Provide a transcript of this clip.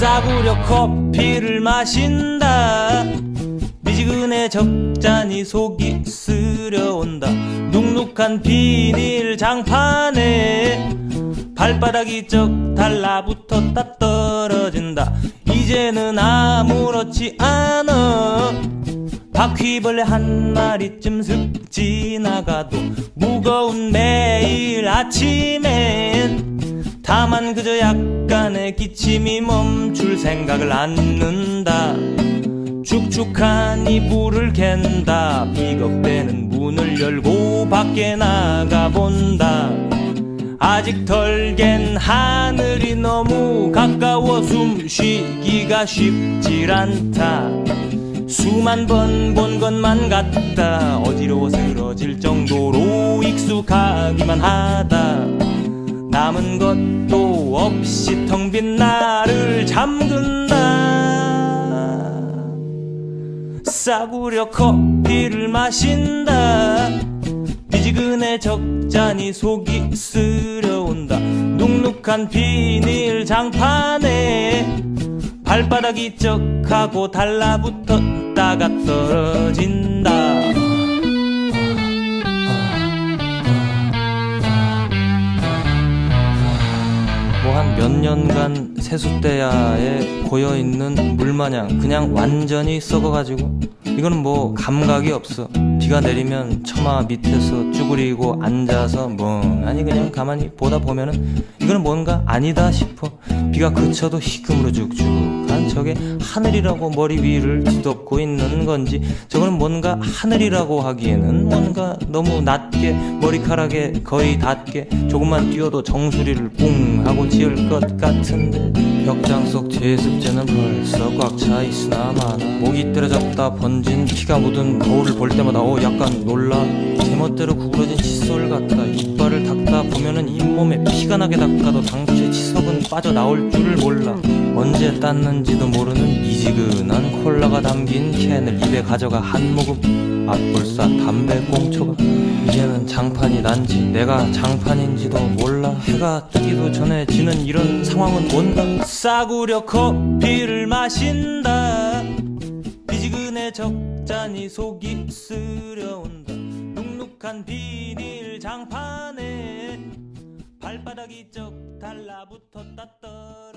싸구려 커피를 마신다. 미지근해 적잖이 속이 쓰려온다. 눅눅한 비닐 장판에 발바닥이 쩍 달라붙었다 떨어진다. 이제는 아무렇지 않아. 바퀴벌레 한 마리쯤 슥 지나가도 무거운 매일 아침엔 다만 그저 약간의 기침이 멈출 생각을 않는다. 축축한 이불을 갠다. 비겁대는 문을 열고 밖에 나가본다. 아직 덜 갠 하늘이 너무 가까워 숨쉬기가 쉽질 않다. 수만 번 본 것만 같다. 어지러워 쓰러질 정도로 익숙하기만 하다 남은 것도 없이 텅 빈 나를 잠근다 싸구려 커피를 마신다. 미지근해 적잖이 속이 쓰려온다. 눅눅한 비닐 장판에 발바닥이 쩍하고 달라붙었다가 떨어진다 몇 년간 세숫대야에 고여있는 물마냥 그냥 완전히 썩어가지고 이거는 뭐 감각이 없어. 비가 내리면 처마 밑에서 쭈그리고 앉아서 멍하니 그냥 가만히 보다 보면은 이거는 뭔가 아니다 싶어. 비가 그쳐도 희금으로 죽죽 한 저게 하늘이라고 머리 위를 뒤덮고 있는 건지 저거는 뭔가 하늘이라고 하기에는 뭔가 너무 낮게 머리카락에 거의 닿게 조금만 뛰어도 정수리를 뿡 하고 지을 것 같은데. 벽장 속 제습제는 벌써 꽉 차 있으나 마나 목이 때려잡다 번진 피가 묻은 거울을 볼 때마다 어 약간 놀라 제멋대로 구부러진 칫솔 같다. 이빨을 닦다 보면은 잇몸에 피가 나게 닦아도 당최 치석은 빠져나올 줄을 몰라. 언제 땄는지도 모르는 미지근한 콜라가 담긴 캔을 입에 가져가 한 모금 맛볼싸 담배 꽁초가. 이제는 장판이 난지 내가 장판인지도 몰라. 해가 뜨기도 전에 지는 이런 상황은 뭔가. 싸구려 커피를 마신다. 미지근해 적잖이 속이 쓰려온다 눅눅한 비닐 장판에 발바닥이 쩍 달라붙었다 떨어진다